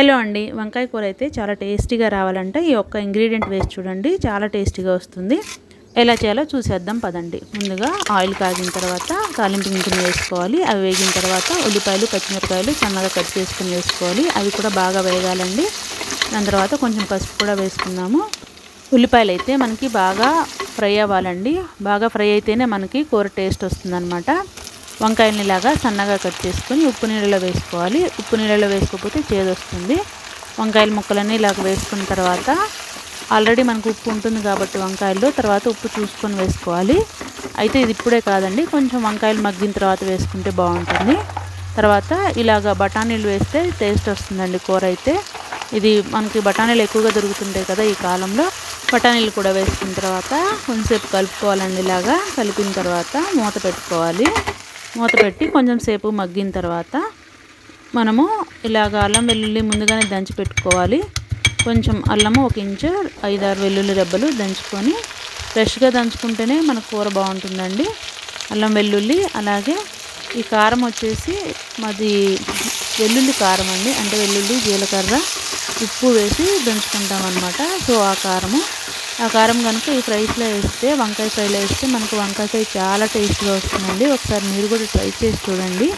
Hello అండి. వంకాయ కూర అయితే చాలా టేస్టీగా రావాలంటే. ఈ ఒక్క ఇంగ్రీడియంట్ వేసి చూడండి. చాలా టేస్టీగా వస్తుంది. ఎలా చేయాలో చూసేద్దాం పదండి. ముందుగా ఆయిల్ కాగిన తర్వాత తాలింపు గింజలు వేసుకోవాలి. అవి వేగిన తర్వాత ఉల్లిపాయలు పచ్చిమిరపకాయలు సన్నగా కట్ చేసుకుని వేసుకోవాలి. అవి కూడా బాగా వేగాలండి. దాని తర్వాత కొంచెం పసుపు కూడా వేసుకుందాము. ఉల్లిపాయలు అయితే మనకి బాగా ఫ్రై అవ్వాలండి. బాగా ఫ్రై అయితేనే మనకి కూర టేస్ట్ వస్తుందన్నమాట. వంకాయలని ఇలాగా సన్నగా కట్ చేసుకొని ఉప్పు నీళ్ళలో వేసుకోవాలి. ఉప్పు నీళ్ళలో వేసుకోకపోతే చేదు వస్తుంది వంకాయల ముక్కలన్నీ ఇలాగ వేసుకున్న తర్వాత ఆల్రెడీ మనకు ఉప్పు ఉంటుంది కాబట్టి వంకాయల్లో తర్వాత ఉప్పు చూసుకొని వేసుకోవాలి. అయితే ఇది ఇప్పుడే కాదండి. కొంచెం వంకాయలు మగ్గిన తర్వాత వేసుకుంటే బాగుంటుంది. తర్వాత ఇలాగ బఠానీలు వేస్తే టేస్ట్ వస్తుందండి కూర అయితే. ఇది మనకి బఠానీలు ఎక్కువగా దొరుకుతుంటాయి కదా ఈ కాలంలో. బఠానీలు కూడా వేసుకున్న తర్వాత కొంచెంసేపు కలుపుకోవాలండి ఇలాగా. కలిపిన తర్వాత మూత పెట్టుకోవాలి. మూత పెట్టి కొంచెం సేపు మగ్గిన తర్వాత మనము ఇలాగ అల్లం వెల్లుల్లి ముందుగానే దంచి పెట్టుకోవాలి. కొంచెం అల్లము ఒక ఇంచు ఐదారు వెల్లుల్లి రెబ్బలు దంచుకొని ఫ్రెష్గా దంచుకుంటేనే మన కూర బాగుంటుందండి. అల్లం వెల్లుల్లి అలాగే ఈ కారం వచ్చేసి మాది వెల్లుల్లి కారం అండి. అంటే వెల్లుల్లి జీలకర్ర ఉప్పు వేసి దంచుకుంటాం అనమాట సో ఆ కారము ఆ కారం కనుక ఈ ఫ్రైస్లో వేస్తే వంకాయ ఫ్రైలో వేస్తే మనకు వంకాయ ఫ్రై చాలా టేస్ట్గా వస్తుందండి. ఒకసారి మీరు కూడా ట్రై చేసి చూడండి.